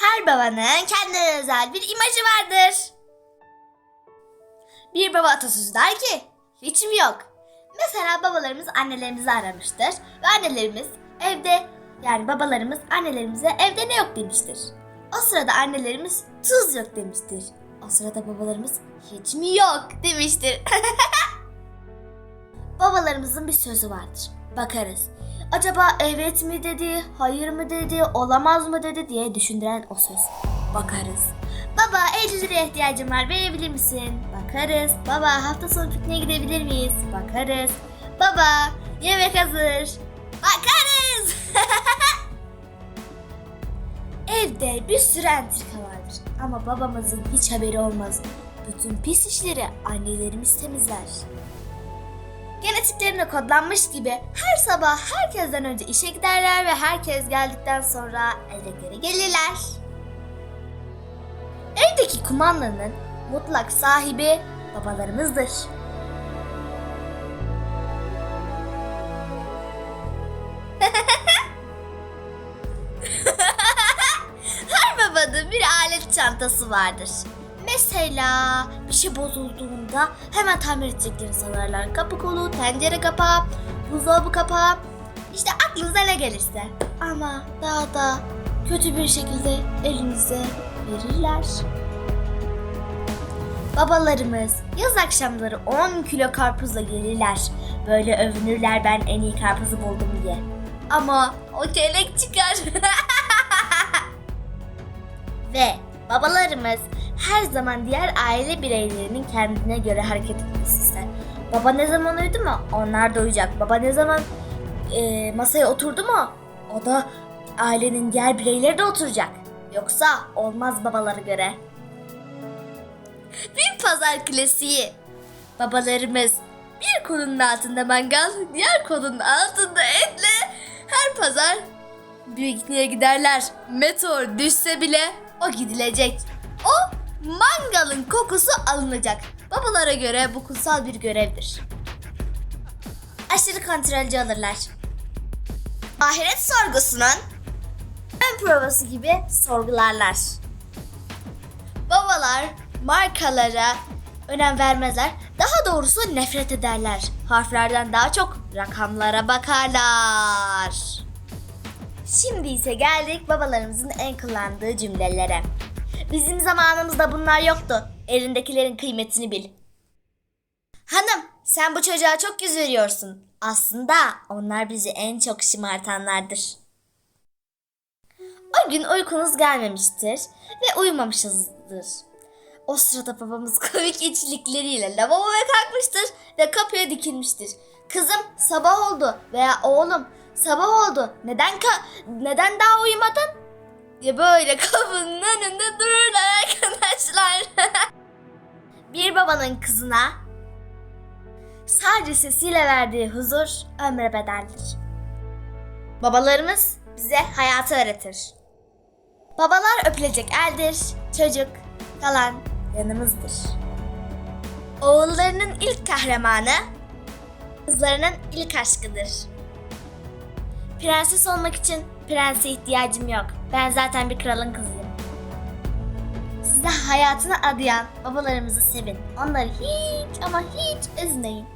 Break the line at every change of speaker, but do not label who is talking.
Her babanın kendine özel bir imajı vardır. Bir baba atasözü der ki, hiç mi yok? Mesela babalarımız annelerimizi aramıştır ve annelerimiz evde yani babalarımız annelerimize evde ne yok demiştir. O sırada annelerimiz tuz yok demiştir. O sırada babalarımız hiç mi yok demiştir. Babalarımızın bir sözü vardır. Bakarız. Acaba evet mi dedi, hayır mı dedi, olamaz mı dedi diye düşündüren o söz. Bakarız. Baba 50 liraya ihtiyacım var verebilir misin? Bakarız. Baba hafta sonu pikniğe gidebilir miyiz? Bakarız. Baba yemek hazır. Bakarız. Evde bir sürü entrika vardır ama babamızın hiç haberi olmaz. Bütün pis işleri annelerimiz temizler. Genetiklerine kodlanmış gibi her sabah herkesten önce işe giderler ve herkes geldikten sonra eve geri gelirler. Evdeki kumandanın mutlak sahibi babalarımızdır. Her babanın bir alet çantası vardır. Mesela bir şey bozulduğunda hemen tamir edeceklerini sanarlar. Kapı kolu, tencere kapağı, buzdolabı kapağı. İşte aklınıza ne gelirse. Ama daha da kötü bir şekilde elinize verirler. Babalarımız yaz akşamları 10 kilo karpuzla gelirler. Böyle övünürler ben en iyi karpuzu buldum diye. Ama o kelek çıkar. Ve babalarımız her zaman diğer aile bireylerinin kendine göre hareket etmesi ister. Baba ne zaman uyudu mu? Onlar da uyuyacak. Baba ne zaman e, masaya oturdu mu? O da ailenin diğer bireyleri de oturacak. Yoksa olmaz babalara göre. Bir pazar klasiği. Babalarımız bir kolunun altında mangal, diğer kolunun altında etle. Her pazar pikniğe giderler. Meteor düşse bile o gidilecek. Mangalın kokusu alınacak. Babalara göre bu kutsal bir görevdir. Aşırı kontrolcü alırlar. Ahiret sorgusunun ön provası gibi sorgularlar. Babalar markalara önem vermezler. Daha doğrusu nefret ederler. Harflerden daha çok rakamlara bakarlar. Şimdi ise geldik babalarımızın en kullandığı cümlelere. Bizim zamanımızda bunlar yoktu. Elindekilerin kıymetini bil. Hanım, sen bu çocuğa çok yüz veriyorsun. Aslında onlar bizi en çok şımartanlardır. O gün uykunuz gelmemiştir ve uyumamışızdır. O sırada babamız komik içlikleriyle lavaboya kalkmıştır ve kapıya dikilmiştir. Kızım sabah oldu veya oğlum sabah oldu. Neden ka neden daha uyumadın? Diye böyle kapının önünde dururlar arkadaşlar. Bir babanın kızına sadece sesiyle verdiği huzur ömre bedeldir. Babalarımız bize hayatı öğretir. Babalar öpülecek eldir, çocuk kalan yanımızdır. Oğullarının ilk kahramanı, kızlarının ilk aşkıdır. Prenses olmak için prense ihtiyacım yok. Ben zaten bir kralın kızıyım. Size hayatını adayan babalarımızı sevin. Onları hiç ama hiç üzmeyin.